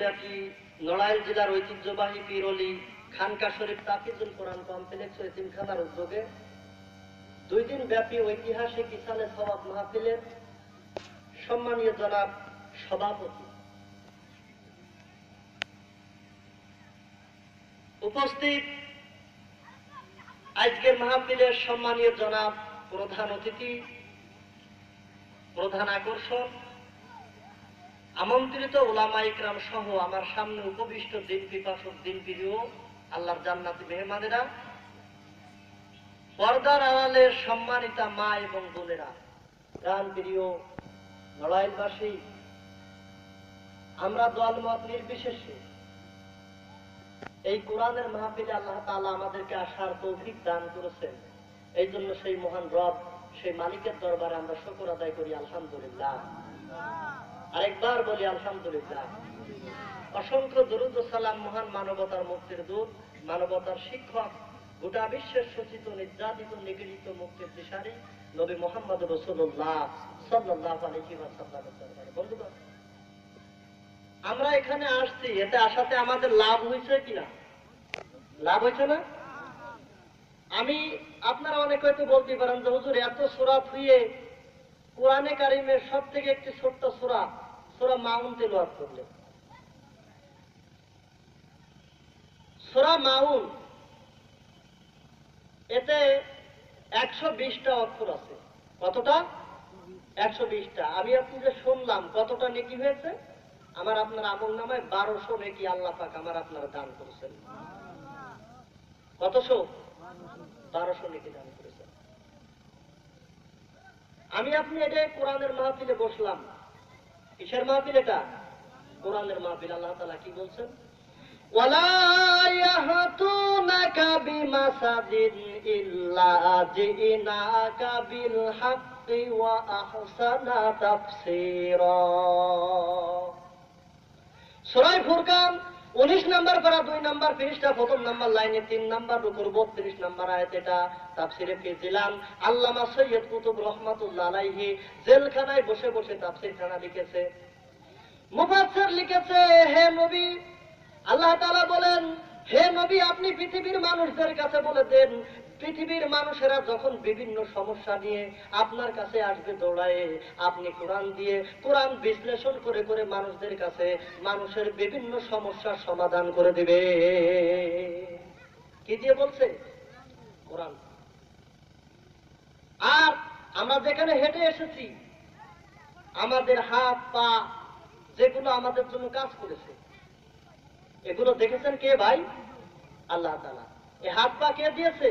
ব্যাপী নড়াইল জেলার ঐতিহ্যবাহী পিরলি খানকা শরীফ তাফিজুল কোরআন কমপ্লেক্স ও এতিমখানার উদ্যোগে দুই দিন ব্যাপী ঐতিহাসিক ইসালে সবাব মাহফিলের সম্মানীয় জনাব সভাপতি। উপস্থিত আজকের মাহফিলের সম্মানীয় জনাব প্রধান অতিথি, প্রধান আকর্ষণ আমন্ত্রিত ওলামা ইকরাম সহ আমার সামনে উপবিষ্ট দিন পিপাসক দিন প্রিয় আল্লাহর জান্নাতি মেহমানেরা, পর্দার আড়ালের সম্মানিতা মা এবং বোনেরা, প্রাণ প্রিয় নড়াইলবাসী, আমরা দলমত নির্বিশেষে এই কোরআনের মাহফিলে আল্লাহ তাআলা আমাদেরকে আসার তৌফিক দান করেছেন। এই জন্য সেই মহান রব, সেই মালিকের দরবারে আমরা শুকর আদায় করি, আলহামদুলিল্লাহ। আরেকবার বলি আলহামদুলিল্লাহ। অসংখ্য দরুদ সালাম মহান মানবতার মুক্তির দূত, মানবতার শিক্ষক, গোটা বিশ্বের সচিত, নির্যাতিত, নিগৃহীত মুক্তির দিশারি, নবী মোহাম্মদ রসুল্লাহ সাল্লাহ আলহি বন্ধুগণ, আমরা এখানে আসছি, এতে আসাতে আমাদের লাভ হয়েছে কিনা লাভ হয়েছে না? আমি, আপনারা অনেক হয়তো বলতে পারেন যে হুজুর, এত সোরা থুয়ে কোরআনে কারিমের সব থেকে একটি ছোট্ট সোরা সোরা মাউন তেলোয়াত করলে। সোরা মাউন, এতে একশো বিশটা অক্ষর আছে। কতটা? একশো বিশটা। আমি আপনি যে শুনলাম, কতটা নেকি হয়েছে? আমার আপনার আমল নামায় বারোশো নেকি আল্লাহ পাক আমার আপনারা দান করেছেন। কতশো? বারোশো নেকি দান করেছেন। আমি আপনি এটা কোরআনের মাহফিলে বসলাম। কিসের মাহফিল এটা কোরআনের মাহফিল আল্লাহ তালা কি বলছেন ولا يهتونك بمسد إلا جئناك بالحق وأحسن تفسيرا সুরাই ফুরকান উনিশ নাম্বার পারা দুই নাম্বার ফিরিশটা প্রথম নাম্বার লাইনে তিন নাম্বার, রুকুর বত্রিশ নাম্বার আয়াত এটা তাফসিরে পেয়েছিলাম আল্লামা সৈয়দ কুতুব রহমাতুল্লাহ আলাইহি জেলখানায় বসে বসে তাফসির খানা লিখেছে। মুফাসসির লিখেছে, হে নবী, আল্লাহ তাআলা বলেন, হে নবী, আপনি পৃথিবীর মানুষদের কাছে বলে দেন পৃথিবীর মানুষেরা যখন বিভিন্ন সমস্যা নিয়ে আপনার কাছে আসবে দৌড়ায়, আপনি কোরআন দিয়ে কোরআন বিশ্লেষণ করে করে মানুষদের কাছে মানুষের বিভিন্ন সমস্যার সমাধান করে দিবে। কি দিয়ে বলছে? কোরআন। আর আমরা যেখানে হেঁটে এসেছি, আমাদের হাত, পা যেগুলো আমাদের জন্য কাজ করেছে, এগুলো দেখেছেন কে ভাই? আল্লাহ তালা এ হাত, পা কে দিয়েছে?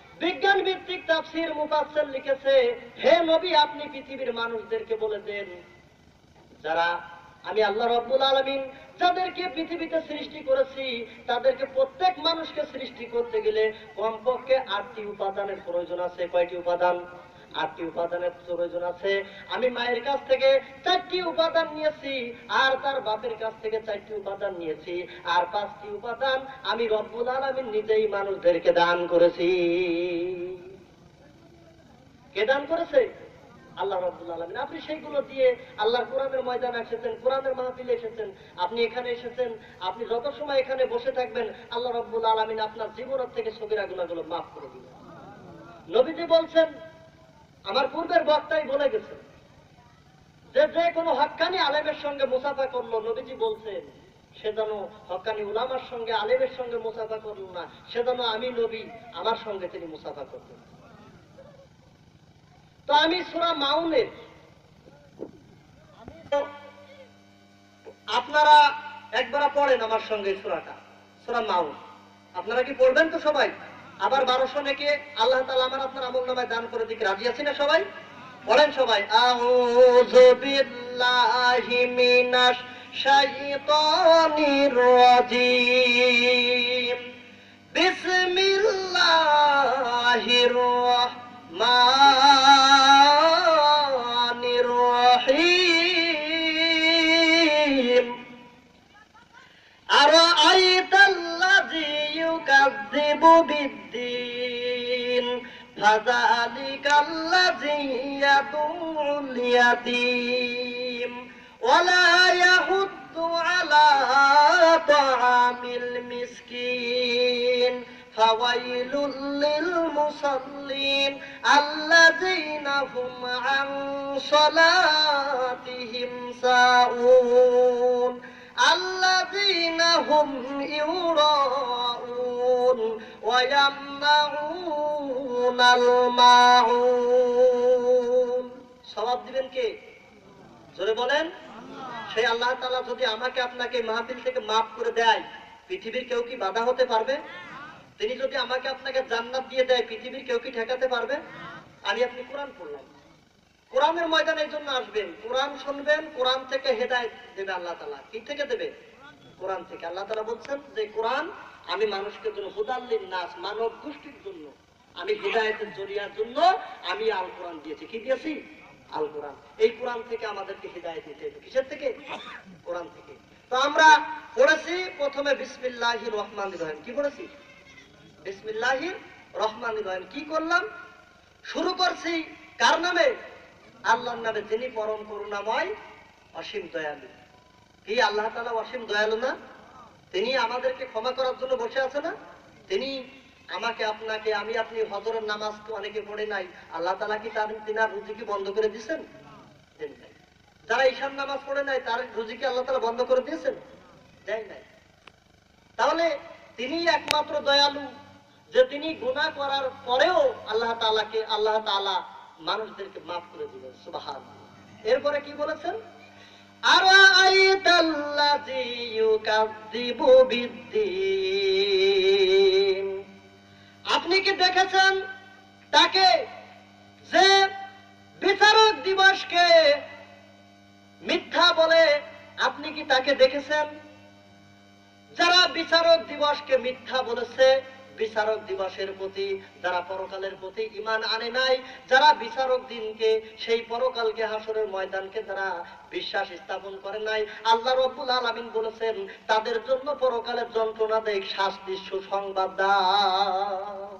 বিজ্ঞান ভিত্তিক তাফসির মুফাসসির লিখেছে, হে নবী, আপনি পৃথিবীর মানুষদেরকে বলে দেন যারা আমি আল্লাহ রব্বুল আলমিন যাদেরকে পৃথিবীতে সৃষ্টি করেছি, তাদেরকে প্রত্যেক মানুষকে সৃষ্টি করতে গেলে কমপক্ষে আটটি উপাদানের প্রয়োজন আছে। কয়টি উপাদান? আটটি উপাদানের প্রয়োজন আছে। আমি মায়ের কাছ থেকে চারটি উপাদান নিয়েছি, আর তার বাপের কাছ থেকে চারটি উপাদান নিয়েছি। আর পাঁচটি উপাদান আমি রব্বুল আলামিন নিজেই মানুষদেরকে দান করেছি। কে দান করেছে? আল্লাহ রব্বুল আলমিন। আপনি সেইগুলো দিয়ে আল্লাহর কোরআনের ময়দানে এসেছেন, কোরআনের মাহফিলে এসেছেন, আপনি এখানে এসেছেন, আপনি যত সময় এখানে বসে থাকবেন, আল্লাহ রব্বুল আলমিন আপনার জীবনের থেকে সবিরা গুণাগুলো মাফ করে দিবেন। নবীজি বলছেন আমার পূর্বের বক্তাই বলে গেছে যে যে কোনো হক্কানি আলেমের সঙ্গে মুসাফা করল, নবীজি বলছেন, সে যেন হক্কানি উলামার সঙ্গে আলেমের সঙ্গে মুসাফা করল না, সে যেন আমি নবী, আমার সঙ্গে তিনি মুসাফা করবেন তো আমি সুরা মাউনের আপনারা একবার পড়েন আমার সঙ্গে সুরাটা, সুরা মাউন। আপনারা কি পড়বেন তো সবাই? আবার বারোশো নেকে আল্লাহ তালা আমার আপনার আমল নামায় দান করে দিকে রাজি আছি না সবাই? বলেন সবাই মিনাশ শাইতানির বিসমিল্লাহির রহমান بالدين فذلك الذي يدعو اليتيم ولا يحض على طعام المسكين فويل للمصلين الذين هم عن صلاتهم ساهون الذين هم يراءون ويمنعون الماعون দিবেন কে? জোরে বলেন। সেই আল্লাহ তাআলা যদি আমাকে আপনাকে মাহফিল থেকে মাফ করে দেয়, পৃথিবীর কেউ কি বাধা হতে পারবে? তিনি যদি আমাকে আপনাকে জান্নাত দিয়ে দেয়, পৃথিবীর কেউ কি ঠেকাতে পারবে? আমি আপনি কোরআন পড়লাম কোরআনের ময়দানে এই জন্য আসবেন। কোরআন শুনবেন, কোরআন থেকে হেদায়েত দেবে আল্লাহ তালা কি থেকে দেবে? কোরআন থেকে। আল্লাহ তালা বলছেন যে, কোরআন আমি মানুষকে জন্য হুদাল্লিন নাস মানব গোষ্ঠীর জন্য, আমি হৃদায়তের জরিয়ার জন্য আমি আল কোরআন দিয়েছি। কি দিয়েছি? আল কোরআন। এই কোরআন থেকে আমাদেরকে হৃদায়ত দিতে হবে। কিসের থেকে? কোরআন থেকে। তো আমরা পড়েছি প্রথমে বিসমিল্লাহির রহমান রহিম। কি পড়েছি? বিসমিল্লাহির রহমান রহিম। কি করলাম? শুরু করছি কার নামে? আল্লাহর নামে, যিনি পরম করুণাময় অসীম দয়ালু। কি, আল্লাহ তাআলা অসীম দয়ালু না? তিনি আমাদেরকে ক্ষমা করার জন্য বসে আছে না? তিনি আমাকে, আপনাকে, আমি, আপনি হজরের নামাজ তো অনেকে পড়ে নাই। আল্লাহ তালা কি তার তিনার রুজি কি বন্ধ করে দিয়েছেন। যারা ঈশান নামাজ পড়ে নাই, তার রুজি কি আল্লাহ তালা বন্ধ করে দিয়েছেন? দেয় নাই। তাহলে তিনি একমাত্র দয়ালু, যে তিনি গুনাহ করার পরেও আল্লাহ তাআলাকে, আল্লাহ তাআলা মানুষদেরকে মাফ করে দিবেন সুবহান এরপরে কি বলেছেন? আপনি কি দেখেছেন? তাকে যে বিচারক দিবসকে মিথ্যা বলে আপনি কি তাকে দেখেছেন? যারা বিচারক দিবসকে মিথ্যা বলেছে বিচারক দিবসের প্রতি, যারা পরকালের প্রতি ইমান আনে নাই, যারা বিচারক দিনকে, সেই পরকালকে হাসরের ময়দানকে যারা বিশ্বাস স্থাপন করে নাই, আল্লাহ রব্বুল আলামিন বলেছেন, তাদের জন্য পরকালের যন্ত্রণা দেখ, শাস্তি সুসংবাদ দাও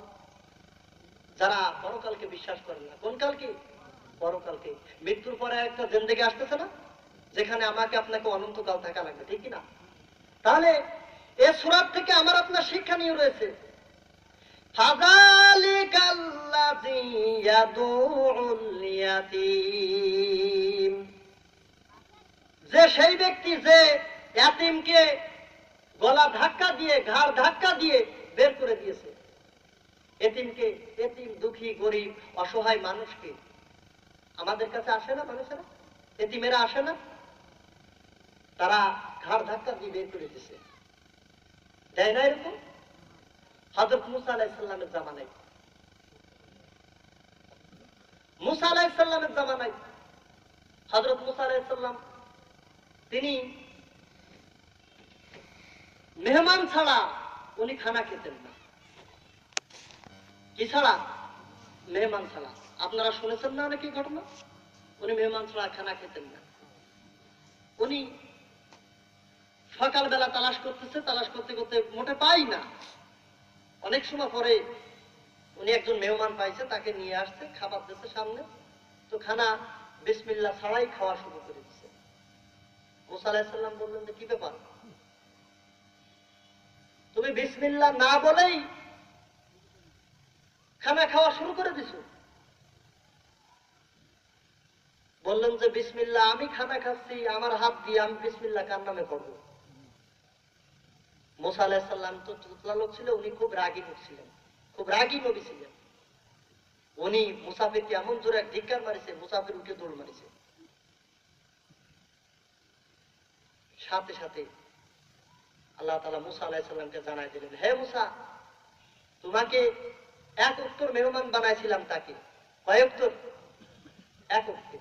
যারা পরকালকে বিশ্বাস করে না, কোন কালকে পরকালকে। মৃত্যুর পরে একটা জিন্দেগি আসতেছে না? যেখানে আমাকে আপনাকে অনন্তকাল থাকা লাগবে, ঠিক না? তাহলে এ সুরাত থেকে আমার আপনার শিক্ষা নিয়ে রয়েছে। فَذَلِكَ الَّذِي يَدُعُ الْيَتِيمَ যে সেই ব্যক্তি যে ইয়াতিমকে গলা ধাক্কা দিয়ে ঘাড় ধাক্কা দিয়ে বের করে দিয়েছে এতিমকে এতিম দুঃখী গরিব অসহায় মানুষকে আমাদের কাছে আসে না মানুষেরা এতিমেরা আসে না তারা ঘাড় ধাক্কা দিয়ে বের করে দিছে দেয় না এরকম হজরত মুসা জামানায়। মুসা জামানায়। হজরত মুসা তিনি মেহমান ছাড়া উনি খানা খেতেন না। কি ছাড়া? মেহমান ছাড়া। আপনারা শুনেছেন না অনেকে ঘটনা? উনি মেহমান ছাড়া খানা খেতেন না। উনি সকালবেলা তালাশ করতেছে, তালাশ করতে করতে মোটে পাই না। অনেক সময় পরে উনি একজন মেহমান পাইছে, তাকে নিয়ে আসছে, খাবার দিচ্ছে সামনে। তো খানা বিসমিল্লা ছাড়াই খাওয়া শুরু করে দিচ্ছে মুসা আলাহিসাল্লাম বললেন যে কি ব্যাপার? তুমি বিসমিল্লা না বলেই খানা খাওয়া শুরু করে দিছো? বললেন যে, বিসমিল্লা আমি খানা খাচ্ছি, আমার হাত দিয়ে আমি বিসমিল্লা কার নামে পড়ব? মোসা আলাহিসাল্লাম তো লোক ছিল, উনি খুব রাগী লোক ছিলেন। খুব রাগী নবী ছিলেন। উনি মুসাফিরকে এমন জোরে মারিছে, মুসাফির উঠে দৌড় মারিছে। সাথে সাথে আল্লাহ তালা মুসা আলাহিসাল্লামকে জানাই দিলেন, হে মুসা, তোমাকে এক উত্তর মেহমান বানাইছিলাম তাকে। কয় উত্তর এক উত্তর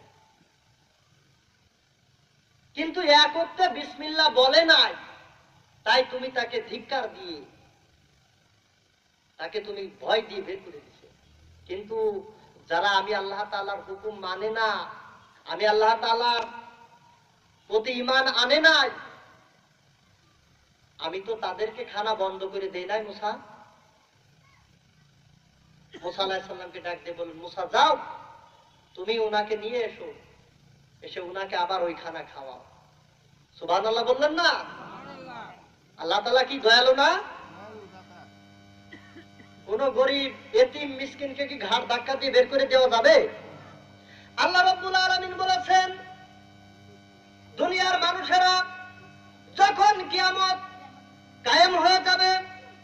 কিন্তু এক উত্তর বিসমিল্লা বলে নাই। তাই তুমি তাকে ধিক্কার দিয়ে, তাকে তুমি ভয় দিয়ে বের করে দিছে। কিন্তু যারা আমি আল্লাহ তাআলার হুকুম মানে না, আমি আল্লাহ তাআলার প্রতি ইমান আনে নাই, আমি তো তাদেরকে খানা বন্ধ করে দেই নাই, মুসা। মুসা আলাহিসাল্লামকে ডাক দিয়ে বলুন, মুসা, যাও, তুমি ওনাকে নিয়ে এসো, এসে ওনাকে আবার ওই খানা খাওয়াও। সুবাহ আল্লাহ বললেন না। আল্লাহ তালা কি দয়ালু না? কোন গরিব, এতিম, মিসকিনকে কি ঘাড় ধাক্কা দিয়ে বের করে দেওয়া যাবে? আল্লাহ রব্বুল আলামিন বলেছেন, দুনিয়ার মানুষেরা যখন কিয়ামত কায়েম হয়ে যাবে,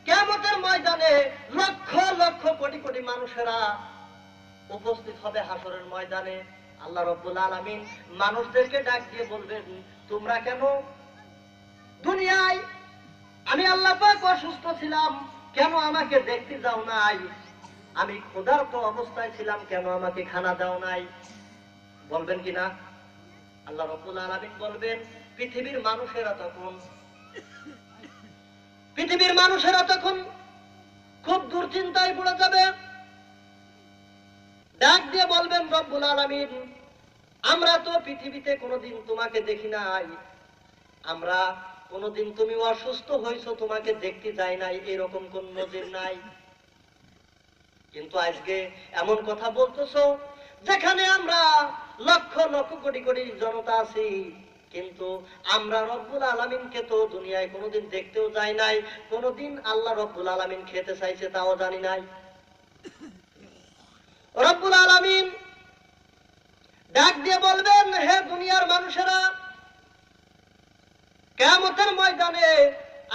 কিয়ামতের ময়দানে লক্ষ লক্ষ কোটি কোটি মানুষেরা উপস্থিত হবে হাসরের ময়দানে। আল্লাহ রব্বুল আলামিন মানুষদেরকে ডাক দিয়ে বলবেন, তোমরা কেন দুনিয়ায় আমি আল্লাহ পাক অসুস্থ ছিলাম, কেন আমাকে দেখতে যাও নাই? আমি ক্ষুধার্ত অবস্থায় ছিলাম, কেন আমাকে খানা দাও নাই? বলবেন কিনা আল্লাহ রব্বুল আলামিন বলবেন, পৃথিবীর মানুষেরা তখন, পৃথিবীর মানুষেরা তখন খুব দুশ্চিন্তায় পড়ে যাবে। ডাক দিয়ে বলবেন, রব্বুল আলামিন, আমরা তো পৃথিবীতে কোনোদিন তোমাকে দেখি নাই। আমরা কোনোদিন তুমি অসুস্থ হয়েছো, তোমাকে দেখতে যাই নাই, এরকম কোন নজির নাই। কিন্তু আজকে এমন কথা বলতেছো, যেখানে আমরা লক্ষ লক্ষ কোটি কোটি জনতা আছি, কিন্তু আমরা রব্বুল আলামিনকে তো দুনিয়ায় কোনোদিন দেখতেও যাই নাই, কোনোদিন আল্লাহ রব্বুল আলামিন খেতে চাইছে তাও জানি নাই। রব্বুল আলামিন ডাক দিয়ে বলবেন, হে দুনিয়ার মানুষেরা কেমতের ময়দানে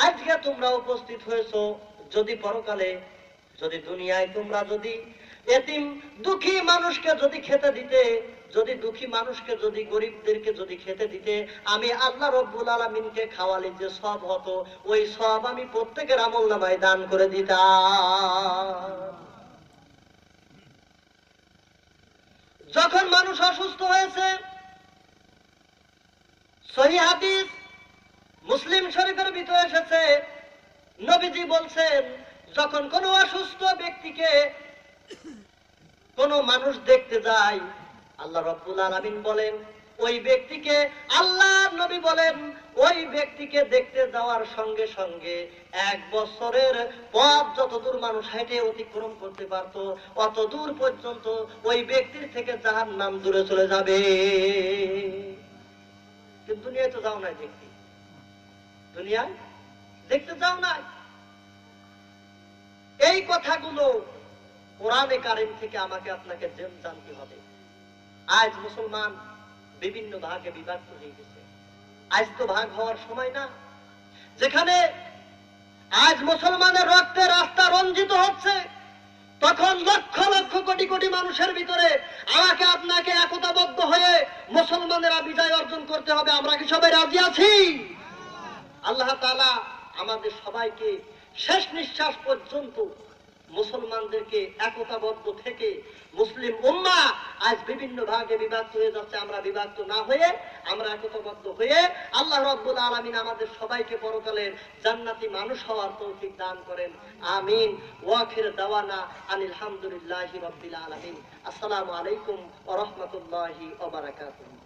আজকে তোমরা উপস্থিত হয়েছো, যদি পরকালে, যদি দুনিয়ায় তোমরা যদি এতিম দুঃখী মানুষকে যদি খেতে দিতে, যদি দুঃখী মানুষকে যদি গরিবদেরকে যদি খেতে দিতে, আমি আল্লাহ রব্বুল আলমিনকে খাওয়ালে যে সব হতো, ওই সব আমি প্রত্যেকের আমল নামায় দান করে দিতাম। যখন মানুষ অসুস্থ হয়েছে, সহি হাদিস মুসলিম শরীফের ভিতরে এসেছে। নবীজি বলছেন, যখন কোনো অসুস্থ ব্যক্তিকে কোনো মানুষ দেখতে যায়, আল্লাহ রব্বুল আলামিন বলেন, ওই ব্যক্তিকে আল্লাহ নবী বলেন, ওই ব্যক্তিকে দেখতে যাওয়ার সঙ্গে সঙ্গে এক বছরের পথ যতদূর মানুষ হেঁটে অতিক্রম করতে পারত অত দূর পর্যন্ত ওই ব্যক্তির থেকে যাহার নাম দূরে চলে যাবে। কিন্তু দুনিয়ায় তো যাও নাই দেখতে দুনিয়ায়? দেখতে যাও নাই এই কথাগুলো কোরআনে কারিম থেকে আমাকে আপনাকে জেন জানতে হবে। আজ মুসলমান বিভিন্ন ভাগে বিভক্ত হয়ে গেছে। আজ তো ভাগ হওয়ার সময় না। যেখানে আজ মুসলমানের রক্তে রাস্তা রঞ্জিত হচ্ছে, তখন লক্ষ লক্ষ কোটি কোটি মানুষের ভিতরে আমাকে আপনাকে একতাবদ্ধ হয়ে মুসলমানেরা বিজয় অর্জন করতে হবে। আমরা কি সবাই রাজি আছি? আল্লাহ তাআলা আমাদের সবাইকে শেষ নিঃশ্বাস পর্যন্ত মুসলমানদেরকে একতাবদ্ধ থেকে মুসলিম উম্মা আজ বিভিন্ন ভাগে বিভক্ত হয়ে যাচ্ছে, আমরা বিভক্ত না হয়ে আমরা একতাবদ্ধ হয়ে আল্লাহ রব্বুল আলামিন আমাদের সবাইকে পরকালের জান্নাতি মানুষ হওয়ার তৌফিক দান করেন। আমিন। ওয়াখির দাওয়ানা আনিল হামদুলিল্লাহি রাব্বিল আলামিন। আসসালামু আলাইকুম ওয়া রাহমাতুল্লাহি ওয়া বারাকাতুহু।